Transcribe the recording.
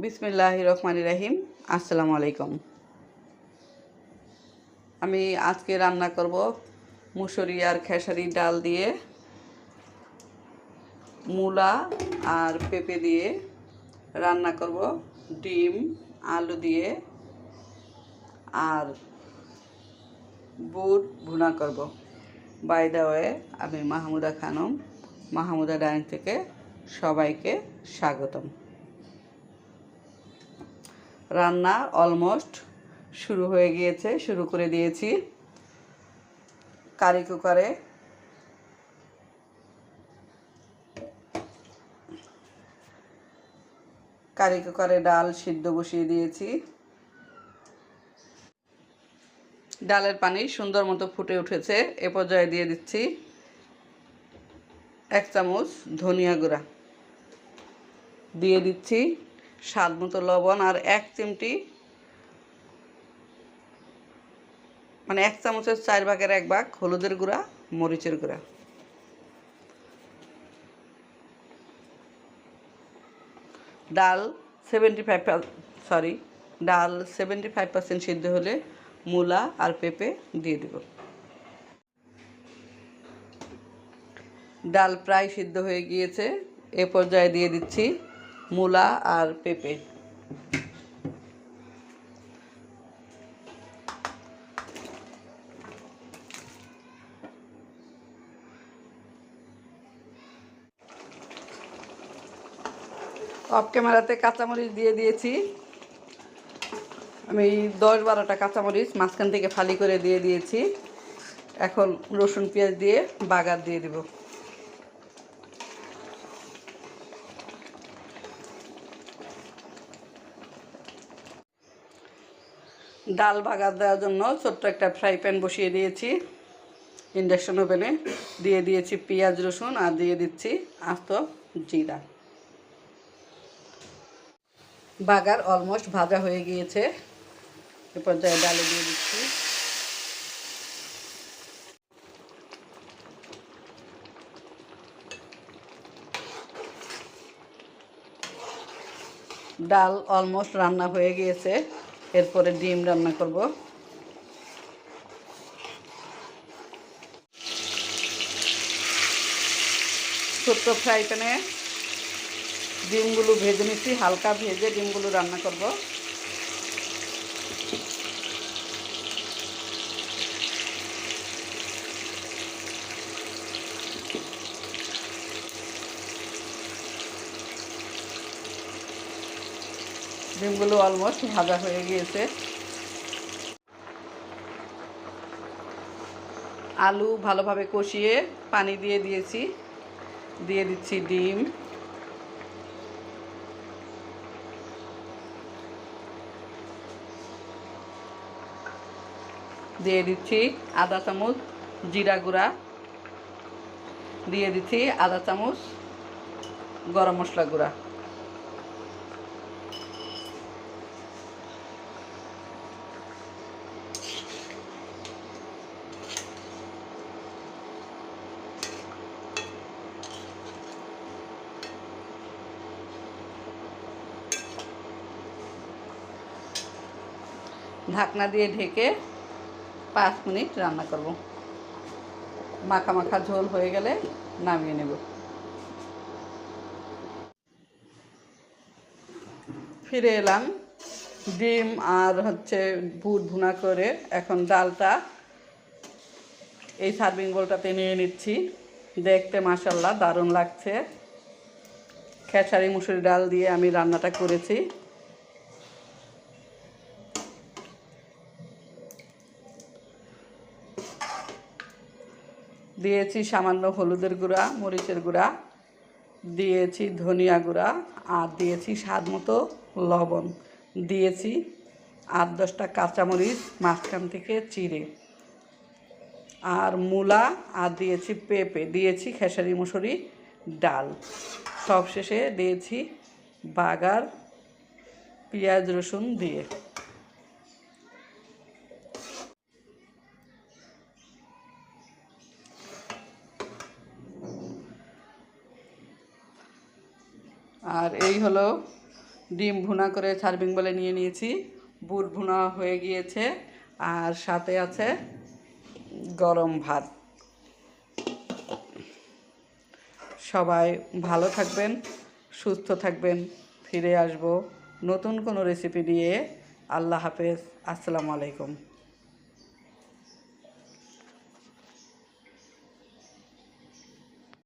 বিসমিল্লাহ রহমান রাহিম। আসসালামু আলাইকুম। আমি আজকে রান্না করব মুসুরি আর খেসারি ডাল দিয়ে, মূলা আর পেঁপে দিয়ে রান্না করব, ডিম, আলু দিয়ে, আর বুট ভুনা করব। বাই দ্য ওয়ে আমি মাহমুদা খানম, মাহমুদা ডাইনিং থেকে সবাইকে স্বাগতম। রান্না অলমোস্ট শুরু হয়ে গিয়েছে, শুরু করে দিয়েছি। কারি কুকারে কারি কুকারে ডাল সিদ্ধ বসিয়ে দিয়েছি। ডালের পানি সুন্দর মতো ফুটে উঠেছে, এ পর্যায়ে দিয়ে দিচ্ছি এক চামচ ধনিয়া গুঁড়া। দিয়ে দিচ্ছি স্বাদ মতো লবণ আর এক চিমটি মানে এক চামচের চার ভাগের এক ভাগ হলুদের গুঁড়া, মরিচের গুঁড়া। ডাল সেভেন্টি ফাইভ সরি ডাল সেভেন্টি ফাইভ পার্সেন্ট সিদ্ধ হলে মূলা আর পেঁপে দিয়ে দেব। ডাল প্রায় সিদ্ধ হয়ে গিয়েছে, এ পর্যায়ে দিয়ে দিচ্ছি মূলা আর পেঁপে। অফ ক্যামেরাতে কাঁচামরিচ দিয়ে দিয়েছি। আমি দশ বারোটা কাঁচামরিচ মাঝখান থেকে ফালি করে দিয়ে দিয়েছি। এখন রসুন পেঁয়াজ দিয়ে বাগার দিয়ে দেবো। ডাল ভাগা দেওয়ার জন্য ছোট্ট একটা ফ্রাই প্যান বসিয়ে দিয়েছি। ইন্ডাকশন ওভেনে দিয়ে দিয়েছি পেঁয়াজ, রসুন আর দিয়ে দিচ্ছি আস্ত জিরা। বাগার অলমোস্ট ভাজা হয়ে গিয়েছে। এ পর্যায়ে ডালে দিয়ে দিচ্ছি। ডাল অলমোস্ট রান্না হয়ে গিয়েছে। এরপরে ডিম রান্না করব। ছোট্ট ফ্রাই প্যানে ডিমগুলো ভেজে নিচ্ছি, হালকা ভেজে ডিমগুলো রান্না করব। ডিমগুলো অলমোস্ট ভাজা হয়ে গিয়েছে। আলু ভালোভাবে কষিয়ে পানি দিয়ে দিয়েছি। দিয়ে দিচ্ছি ডিম। দিয়ে দিচ্ছি আদা চামচ জিরা গুঁড়া। দিয়ে দিচ্ছি আদা চামচ গরম মশলা গুঁড়া। ঢাকনা দিয়ে ঢেকে পাঁচ মিনিট রান্না করব। মাখা মাখা ঝোল হয়ে গেলে নামিয়ে নেব। ফিরে এলাম। ডিম আর হচ্ছে বুট ভুনা করে এখন ডালটা এই সার্ভিং বোলটাতে নিয়ে নিচ্ছি। দেখতে মাসাল্লাহ দারুণ লাগছে। খেসারি, মুসুরি ডাল দিয়ে আমি রান্নাটা করেছি। দিয়েছি সামান্য হলুদের গুঁড়া, মরিচের গুঁড়া, দিয়েছি ধনিয়া গুঁড়া আর দিয়েছি স্বাদ মতো লবণ। দিয়েছি আট দশটা কাঁচামরিচ, মাঝখান থেকে চিড়ে আর মূলা আর দিয়েছি পেঁপে, দিয়েছি খেসারি মুসুরি ডাল। সব শেষে দিয়েছি বাগার, পেঁয়াজ রসুন দিয়ে। আর এই হলো ডিম ভুনা করে সার্ভিং বলে নিয়ে নিয়েছি। বুট ভুনা হয়ে গিয়েছে আর সাথে আছে গরম ভাত। সবাই ভালো থাকবেন, সুস্থ থাকবেন, ফিরে আসব নতুন কোনো রেসিপি নিয়ে। আল্লাহ হাফেজ, আসসালামু আলাইকুম।